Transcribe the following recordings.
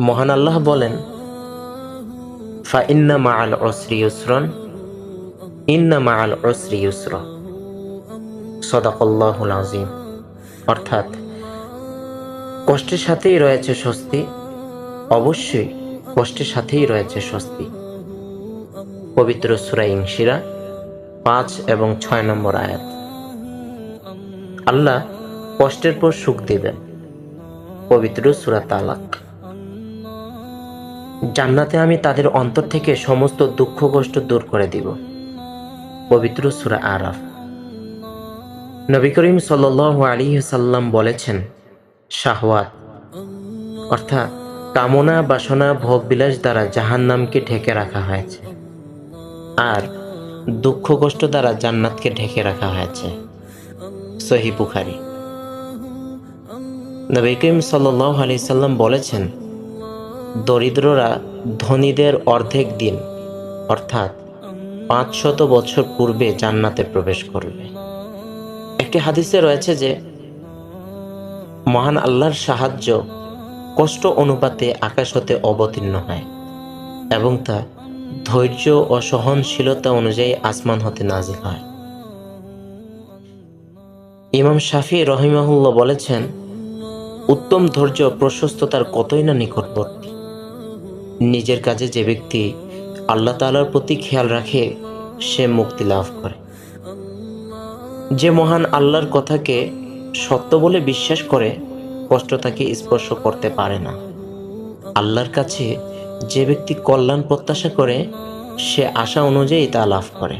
মহান আল্লাহ বলেন ফা ইন্না মা আল অসরি ইউসরন, ইন্না মা আল অসরি ইউসর। সদাকল্লাহুল আজিম অর্থাৎ, কষ্টের সাথেই রয়েছে স্বস্তি, অবশ্যই কষ্টের সাথেই রয়েছে স্বস্তি। পবিত্র সুরা ইংশিরা পাঁচ এবং ছয় নম্বর আয়াত। আল্লাহ কষ্টের পর সুখ দিবেন। পবিত্র সুরা তালাক। জান্নাতে আমি তাদের অন্তর থেকে সমস্ত দুঃখ কষ্ট দূর করে দিব। পবিত্র সুরা আরাফ। নবী করিম সাল আলী সাল্লাম বলেছেন, শাহওয়াত, অর্থাৎ কামনা, বাসনা ভোগবিলাস দ্বারা জাহান নামকে ঢেকে রাখা হয়েছে, আর দুঃখ কষ্ট দ্বারা জান্নাতকে ঢেকে রাখা হয়েছে। সহি বুখারি। নবী করিম সাল্লাহ আলি সাল্লাম বলেছেন দরিদ্ররা ধনীদের অর্ধেক দিন, অর্থাৎ পাঁচশত বছর পূর্বে জান্নাতে প্রবেশ করবে। একটি হাদিসে রয়েছে যে, মহান আল্লাহর সাহায্য কষ্ট অনুপাতে আকাশ হতে অবতীর্ণ হয় এবং তা ধৈর্য ও সহনশীলতা অনুযায়ী আসমান হতে নাজিল হয়। ইমাম শাফি রহিমাহুল্লাহ বলেছেন, উত্তম ধৈর্য প্রশস্ততার কতই না নিকটবর্তী। নিজের কাজে যে ব্যক্তি আল্লাহ তালার প্রতি খেয়াল রাখে, সে মুক্তি লাভ করে। যে মহান আল্লাহর কথাকে সত্য বলে বিশ্বাস করে, কষ্ট তাকে স্পর্শ করতে পারে না। আল্লাহর কাছে যে ব্যক্তি কল্যাণ প্রত্যাশা করে, সে আশা অনুযায়ী তা লাভ করে।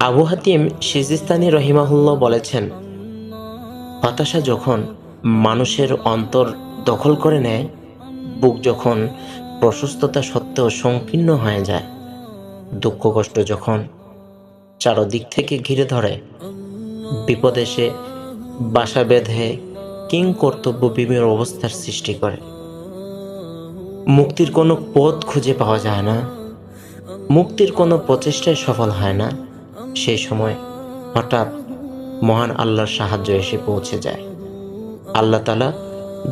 আবু হাতিম সিজিস্তানি রহিমাহুল্লাহ বলেছেন, হতাশা যখন মানুষের অন্তর দখল করে নেয় বুক যখন প্রশস্ততা সত্ত্বেও সংকীর্ণ হয়ে যায়, দুঃখ কষ্ট যখন চারদিক থেকে ঘিরে ধরে, বিপদ এসে বাসা বেঁধে কিং কর্তব্য বিভিন্ন অবস্থার সৃষ্টি করে। মুক্তির কোনো পথ খুঁজে পাওয়া যায় না। মুক্তির কোনো প্রচেষ্টায় সফল হয় না। সেই সময় হঠাৎ মহান আল্লাহর সাহায্য এসে পৌঁছে যায়। আল্লাহ তালা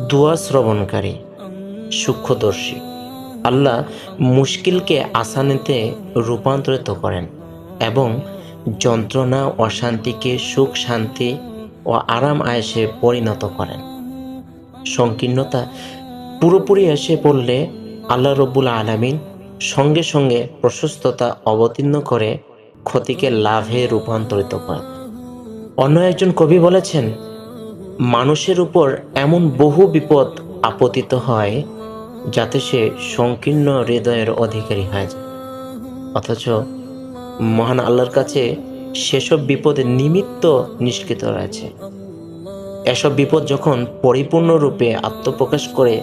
দুয়া শ্রবণকারী। সূক্ষ্মদর্শী। আল্লাহ মুশকিলকে আসানিতে রূপান্তরিত করেন এবং যন্ত্রণা, অশান্তিকে সুখ, শান্তি ও আরাম আয়েসে পরিণত করেন। সংকীর্ণতা পুরোপুরি এসে পড়লে আল্লাহ রব্বুল আলমিন সঙ্গে সঙ্গে প্রশস্ততা অবতীর্ণ করে ক্ষতিকে লাভে রূপান্তরিত করেন। অন্য একজন কবি বলেছেন, মানুষের উপর এমন বহু বিপদ আপতিত হয় যাতে সে সংকীর্ণ হৃদয়ের অধিকারী হয়ে অথচ মহান আল্লাহর কাছে সেসব বিপদের নিমিত্ত নিষ্কৃত রয়েছে। এসব বিপদ যখন পরিপূর্ণরূপে আত্মপ্রকাশ করে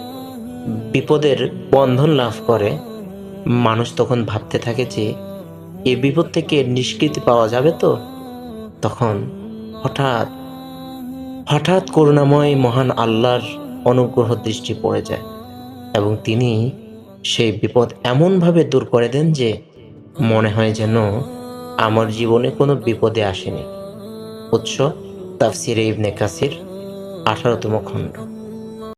বিপদের বন্ধন লাভ করে, মানুষ তখন ভাবতে থাকে যে, এ বিপদ থেকে নিষ্কৃতি পাওয়া যাবে তো? তখন হঠাৎ হঠাৎ করুণাময় মহান আল্লাহর অনুগ্রহ দৃষ্টি পড়ে যায়। এবং তিনি সেই বিপদ এমনভাবে দূর করে দেন যে মনে হয় যেন আমার জীবনে কোনো বিপদে আসেনি। উৎস তাফসির ইবনে কাসির আঠারোতম খণ্ড।